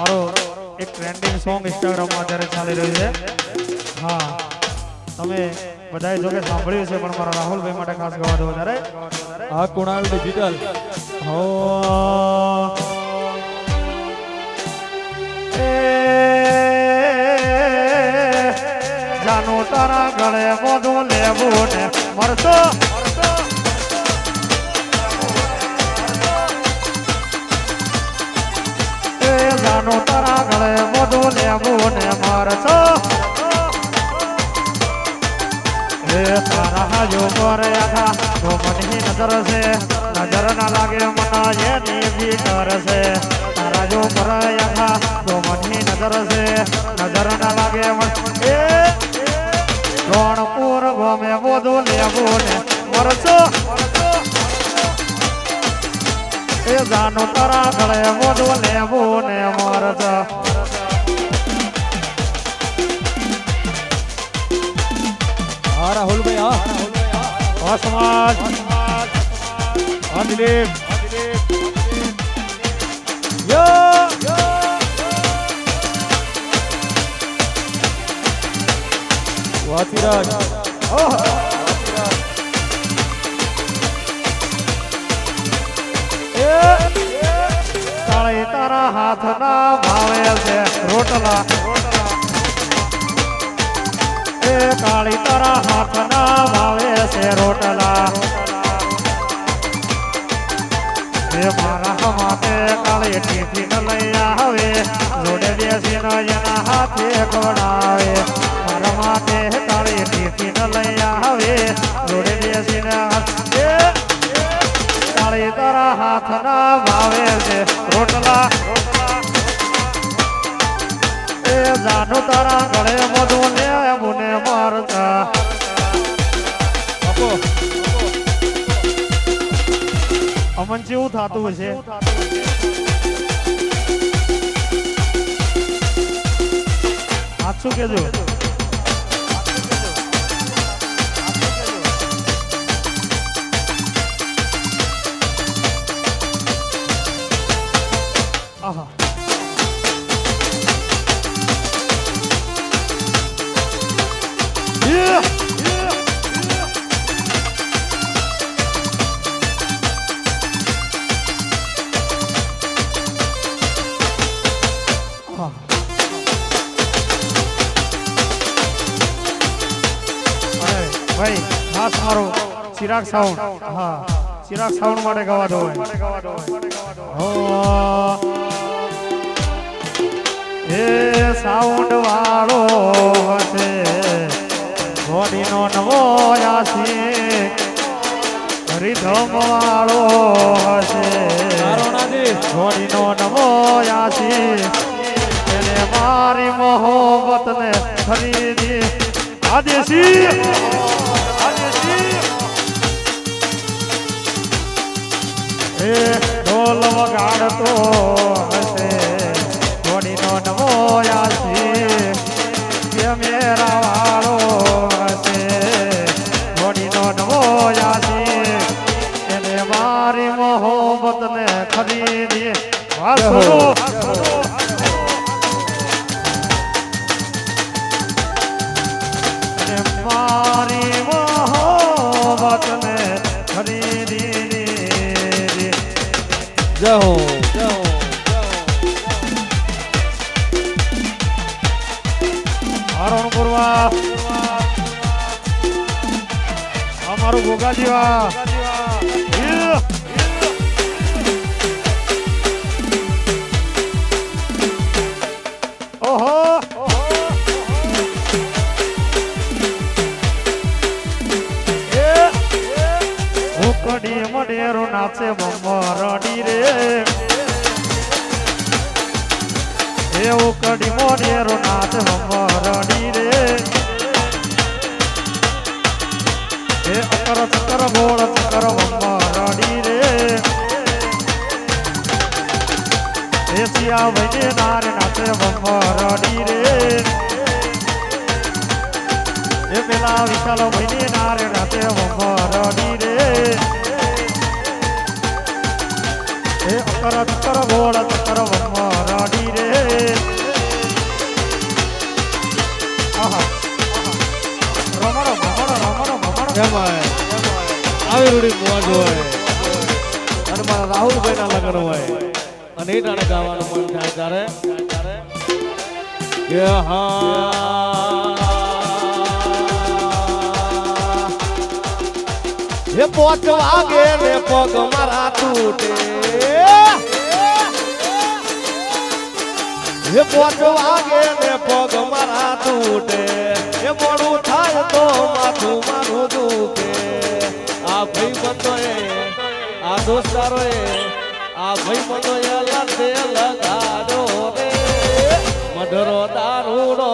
મારો એક trending song ઇન્સ્ટાગ્રામમાં અત્યારે ચાલી રહ્યું છે. હા. તમે બધાએ જોકે સાંભળ્યું છે પણ મારા રાહુલભાઈ માટે ખાસ ગવા દો વધારે. હા કુણાલ ડિજિટલ હો. જાનું તારા ગળે બધું લેવું ને મરતો જાનો તારા ગળે લેવું ને મારશો નજર છે, નજર ના લાગે મના છે. તારા નજર છે, નજર ના લાગે મન. એ રણપુર ગમે લેવું ને મરચો એ તરા ગળે બધું લેવું ને મરચો હા રાહુલભાઈ હા. સમાજ. આ દિલીપ. યો. વાચીરાજ કાળી તારા હાથના ભાવે છે રોટલા. એ કાળી, તારા હાથના ભાવે છે રોટલા. એ મારા માટે કાળી ટીફીન લઈ આવે, જોડે બેસીને એના હાથે ખવડાવે. મારા માટે કાળી ટીફીન લઈ આવે, જોડે બેસીને એ તારા હાથના ભાવે છે રોટલા. એ જાનું તારા ગળે મધુ ને મુને મારતા અમન જેવું થતું છે. સાચું કેજો? ભાઈ ખાસ મારો. ચિરાગ સાઉન્ડ હા. ચિરાગ સાઉન્ડ માટે ગવા દો હો. સાઉન્ડ વાળો હશે. બોડીનો નવો આશી રીધમ વાળો હશે. ઘોડીનો નવો યાસી એને મારી મોહબ્બત ને ખરીદી આદેશી ઢોલ વગાડતો હશે. ઘોડીનો નવો આશે કે મેરા વાળો હશે ઘોડીનો નવો આશે એને મારી મોહબ્બત ને ખરીદી વાસણો હરણ કરવા. અમારું ભોગા જેવા. ઓહો. કડી મડેરો નાચે મરડી રે. એ ઉકડી મડેરો નાચ મરડી રે. એ અકર ચકર બોળ ચકર મરડી રે. એ સિયા વૈને નારે નાચે મરડી રે. એ પેલા વિશાલ વૈને નારે નાચે મરડી રે. એ અકર ચકર બોળ ચકર મરડી એમાં આવી રૂડી મોજ હોય. અને મારા રાહુલભાઈ ના લગ્ન ને પગ મારા તૂટે. એ પોચ વાગે ને પગ મારા તૂટે. એ મોડું થાય તો માથું મારું દુખે. આ ભાઈ બંધો એ આ દોસ્તારો એ આ ભાઈ બંધો એ લતે લગાડો રે. મઢરો દારૂડો